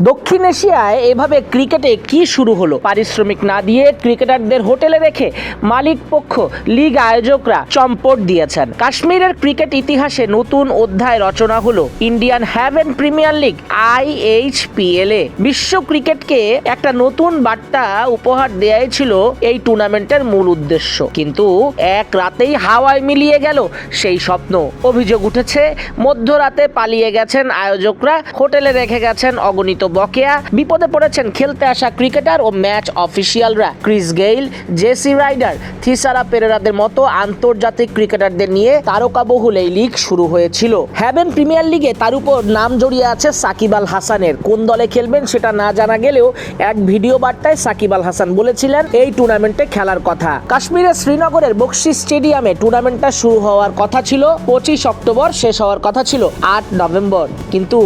দক্ষিণ এশিয়ায় এভাবে ক্রিকেটে কি শুরু হলো? পারিশ্রমিক না দিয়ে ক্রিকেটারদের হোটেলে রেখে মালিক পক্ষ লিগ আয়োজকরা চম্পট দিয়েছেন। কাশ্মীরের ক্রিকেট ইতিহাসে নতুন অধ্যায় রচনা হলো Indian heaven premier league IHPL এ। বিশ্ব ক্রিকেটকে একটা নতুন বার্তা উপহার দেয়াই ছিল এই টুর্নামেন্টের মূল উদ্দেশ্য। কিন্তু এক রাতেই হাওয়ায় মিলিয়ে গেল সেই স্বপ্ন। অভিযোগ উঠেছে, মধ্যরাতে পালিয়ে গেছেন আয়োজকরা, হোটেলে রেখে গেছেন অগণিত বকেয়া। বিপদে পড়েছেন খেলতে আসা ক্রিকেটার ও match অফিসিয়ালরা Chris Gayle, Jesse Ryder, Thisara পেরেরাদের মতো আন্তর্জাতিক ক্রিকেটারদের নিয়ে তারকা বহুল এই লিগ শুরু হয়েছিল। হ্যাভেন প্রিমিয়ার লিগে তার উপর নাম জড়িয়ে আছে সাকিব আল হাসানের। কোন দলে খেলবেন সেটা না জানা গেলেও এক ভিডিও বার্তায় সাকিব আল হাসান বলেছিলেন, এই টুর্নামেন্টে খেলার কথা। কাশ্মীরের শ্রীনগরের বক্সি স্টেডিয়ামে টুর্নামেন্টটা শুরু হওয়ার কথা ছিল, পঁচিশ অক্টোবর শেষ হওয়ার কথা ছিল, আট নভেম্বর। কিন্তু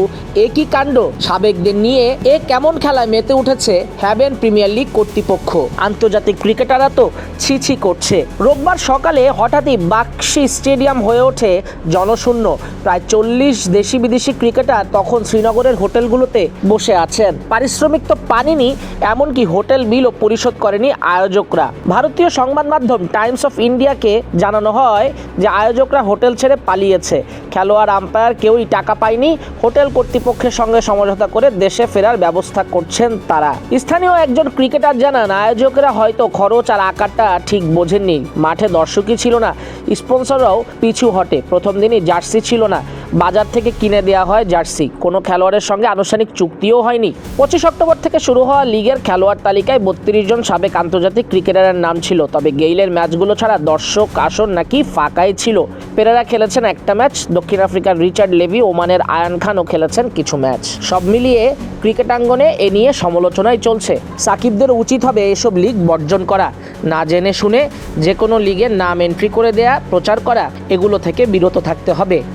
একই কাণ্ড সাবেকদের নিয়ে এ কেমন খেলায় মেতে উঠেছে হ্যাভেন প্রিমিয়ার লিগ কর্তৃপক্ষ? আন্তর্জাতিক ক্রিকেটাররা তো ছিছি করছে। রোববার সকালে হঠাৎই বাক্সি স্টেডিয়াম হয়ে ওঠে জনশূন্য। প্রায় চল্লিশ দেশি বিদেশি ক্রিকেটার তখন শ্রীনগরের হোটেলগুলোতে বসে আছেন। পারিশ্রমিক তো পানিনি, এমনকি হোটেল বিলও পরিশোধ করেনি আয়োজকরা। ভারতীয় সংবাদ মাধ্যম টাইমস অফ ইন্ডিয়াকে জানানো হয় যে আয়োজকরা হোটেল ছেড়ে পালিয়েছে। খেলোয়াড় আম্পায়ার কেউই টাকা পায়নি, হোটেল কর্তৃপক্ষের সঙ্গে সমঝোতা করে দেশে ফেরার ব্যবস্থা করছেন তারা। স্থানীয় একজন ক্রিকেটার জানান, আয়োজকেরা হয়তো খরচ আর আকারটা ঠিক বোঝেননি। মাঠে দর্শকই ছিল না, স্পন্সররাও পিছু হটে। প্রথম দিনই জার্সি ছিল না। বাজার থেকে কিনে দেওয়া হয় জার্সি। কোনো খেলোয়াড়ের সঙ্গে আনুষ্ঠানিক চুক্তিও হয়নি। পঁচিশ অক্টোবর থেকে শুরু হওয়া লিগের খেলোয়াড় তালিকায় বত্রিশ জন সাবেক আন্তর্জাতিক ক্রিকেটারের নাম ছিল, তবে গেইলের ম্যাচগুলো ছাড়া দর্শক আসন নাকি ফাঁকাই ছিল। পেরেরা খেলেছেন একটা ম্যাচ, দক্ষিণ আফ্রিকার রিচার্ড লেভি, ওমানের আয়ান খানও খেলেছেন কিছু ম্যাচ। সব মিলিয়ে ক্রিকেটাঙ্গনে এ নিয়ে সমালোচনাই চলছে। সাকিবদের উচিত হবে এসব লিগ বর্জন করা। না জেনে শুনে যে কোনো লিগের নাম এন্ট্রি করে দেয়া, প্রচার করা, এগুলো থেকে বিরত থাকতে হবে।